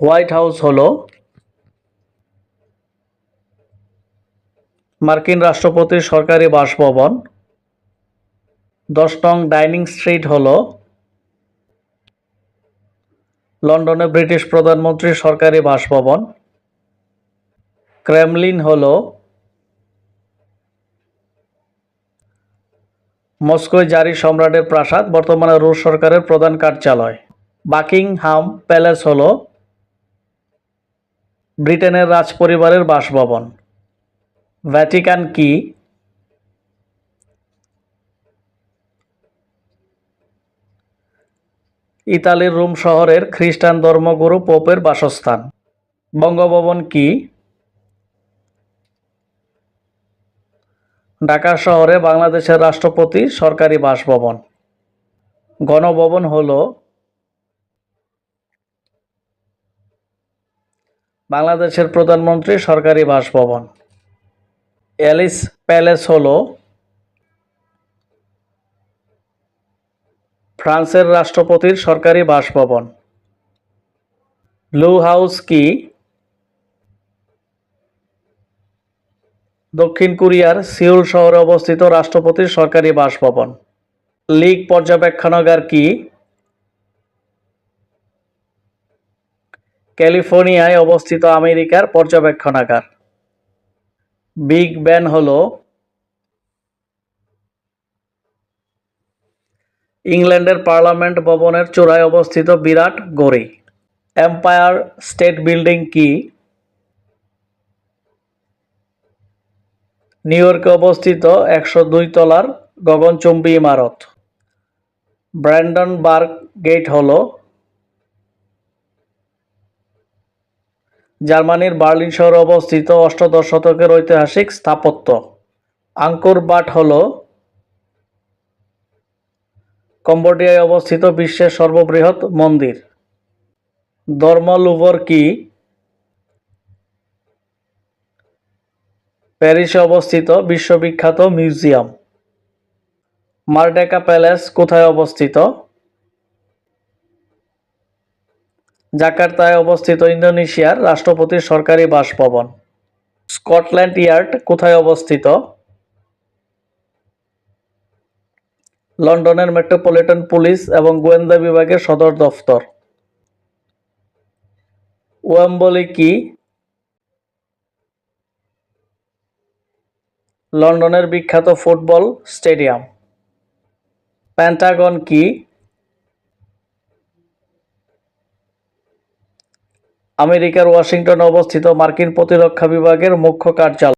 White house হল মার্কিন রাষ্ট্রপতির সরকারি বাসভবন। দশ নং ডাইনিং স্ট্রিট হল লন্ডনে ব্রিটিশ প্রধানমন্ত্রীর সরকারি বাসভবন। ক্রেমলিন হল মস্কোয় জারি সম্রাটের প্রাসাদ, বর্তমানে রুশ সরকারের প্রধান কার্যালয়। বাকিংহাম প্যালেস হল ব্রিটেনের রাজপরিবারের বাসভবন। ভ্যাটিকান কি? ইতালির রোম শহরের খ্রিস্টান ধর্মগুরু পোপের বাসস্থান। বঙ্গভবন কি? ঢাকা শহরে বাংলাদেশের রাষ্ট্রপতি সরকারি বাসভবন। গণভবন হল বাংলাদেশের প্রধানমন্ত্রী সরকারি বাসভবন। অ্যালিস প্যালেস হল ফ্রান্সের রাষ্ট্রপতির সরকারি বাসভবন। ব্লু হাউস কি? দক্ষিণ কোরিয়ার সিউল শহরে অবস্থিত রাষ্ট্রপতির সরকারি বাসভবন। লিগ পর্যবেক্ষণাগার কি? ক্যালিফোর্নিয়ায় অবস্থিত আমেরিকার পর্যবেক্ষণাগার। বিগ ব্যান হল ইংল্যান্ডের পার্লামেন্ট ভবনের চূড়ায় অবস্থিত বিরাট গড়ি। এম্পায়ার স্টেট বিল্ডিং কি? নিউ ইয়র্কে অবস্থিত একশো দুই তলার গগনচুম্বী ইমারত। ব্র্যান্ডনবার্গ গেট হল জার্মানির বার্লিন শহরে অবস্থিত অষ্টাদশ শতকের ঐতিহাসিক স্থাপত্য। আঙ্কুর বাট হল কম্বোডিয়ায় অবস্থিত বিশ্বের সর্ববৃহৎ মন্দির। ধর্মলুভর কি প্যারিসে অবস্থিত বিশ্ববিখ্যাত মিউজিয়াম। মার্ডেকা প্যালেস কোথায় অবস্থিত? জাকার্তায় অবস্থিত ইন্দোনেশিয়ার রাষ্ট্রপতির সরকারি বাসভবন। স্কটল্যান্ড ইয়ার্ড কোথায় অবস্থিত? লন্ডনের মেট্রোপলিটন পুলিশ এবং গোয়েন্দা বিভাগের সদর দফতর। ওয়েম্বলি কি লন্ডনের বিখ্যাত ফুটবল স্টেডিয়াম। প্যান্টাগন কি? আমেরিকার ওয়াশিংটনে অবস্থিত মার্কিন প্রতিরক্ষা বিভাগের মুখ্য কার্যালয়।